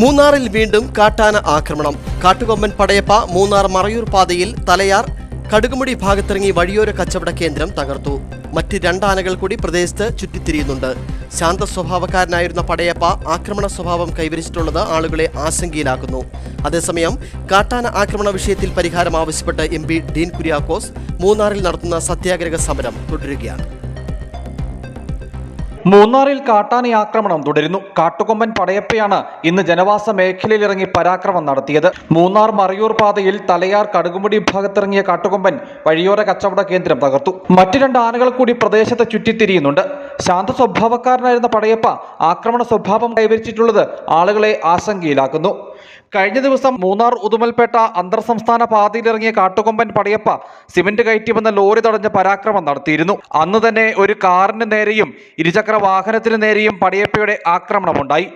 മൂന്നാറിൽ വീണ്ടും കാട്ടാന ആക്രമണം. കാട്ടുകൊമ്പൻ പടയപ്പ മൂന്നാർ മറയൂർ പാതയിൽ തലയാർ കടുകുമുടി ഭാഗത്തിറങ്ങി വഴിയോര കച്ചവട കേന്ദ്രം തകർത്തു. മറ്റ് രണ്ടാനകൾ കൂടി പ്രദേശത്ത് ചുറ്റിത്തിരിയുന്നുണ്ട്. ശാന്ത സ്വഭാവക്കാരനായിരുന്ന പടയപ്പ ആക്രമണ സ്വഭാവം കൈവരിച്ചിട്ടുള്ളത് ആളുകളെ ആശങ്കയിലാക്കുന്നു. അതേസമയം കാട്ടാന ആക്രമണ വിഷയത്തിൽ പരിഹാരം ആവശ്യപ്പെട്ട് എം ഡീൻ കുര്യാക്കോസ് മൂന്നാറിൽ നടത്തുന്ന സത്യാഗ്രഹ സമരം തുടരുകയാണ്. മൂന്നാറിൽ കാട്ടാന ആക്രമണം തുടരുന്നു. കാട്ടുകൊമ്പൻ പടയപ്പയാണ് ഇന്ന് ജനവാസ മേഖലയിലിറങ്ങി പരാക്രമം നടത്തിയത്. മൂന്നാർ മറയൂർ പാതയിൽ തലയാർ കടുകുമുടി ഭാഗത്തിറങ്ങിയ കാട്ടുകൊമ്പൻ വഴിയോര കച്ചവട കേന്ദ്രം തകർത്തു. മറ്റു രണ്ട് ആനകൾ കൂടി പ്രദേശത്ത് ചുറ്റിത്തിരിയുന്നുണ്ട്. ശാന്ത സ്വഭാവക്കാരനായിരുന്ന പടയപ്പ ആക്രമണ സ്വഭാവം കൈവരിച്ചിട്ടുള്ളത് ആളുകളെ ആശങ്കയിലാക്കുന്നു. കഴിഞ്ഞ ദിവസം മൂന്നാർ ഉദുമൽപേട്ട അന്തർ സംസ്ഥാന പാതയിലിറങ്ങിയ കാട്ടുകൊമ്പൻ പടയപ്പ സിമന്റ് കയറ്റി വന്ന ലോറി തടഞ്ഞ പരാക്രമം നടത്തിയിരുന്നു. അന്ന് തന്നെ ഒരു കാറിന് നേരെയും ഇരുചക്ര വാഹനത്തിന് നേരെയും പടയപ്പയുടെ ആക്രമണമുണ്ടായി.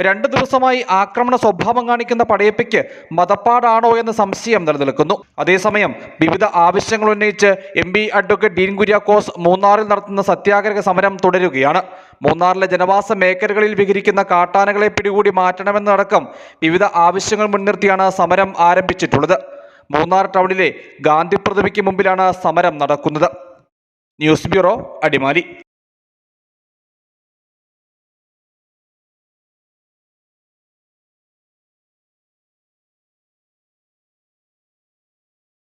രണ്ടു ദിവസമായി ആക്രമണ സ്വഭാവം കാണിക്കുന്ന പടയപ്പയ്ക്ക് മതപ്പാടാണോ എന്ന സംശയം നിലനിൽക്കുന്നു. അതേസമയം വിവിധ ആവശ്യങ്ങൾ ഉന്നയിച്ച് M P advocate Dean Kuriakose മൂന്നാറിൽ നടത്തുന്ന സത്യാഗ്രഹ സമരം തുടരുകയാണ്. മൂന്നാറിലെ ജനവാസ മേഖലകളിൽ വിഹരിക്കുന്ന കാട്ടാനകളെ പിടികൂടി മാറ്റണമെന്നടക്കം വിവിധ ആവശ്യങ്ങൾ മുൻനിർത്തിയാണ് സമരം ആരംഭിച്ചിട്ടുള്ളത്. മൂന്നാർ ടൗണിലെ ഗാന്ധി പ്രതിമയ്ക്ക് മുമ്പിലാണ് സമരം നടക്കുന്നത്. News bureau Adimali.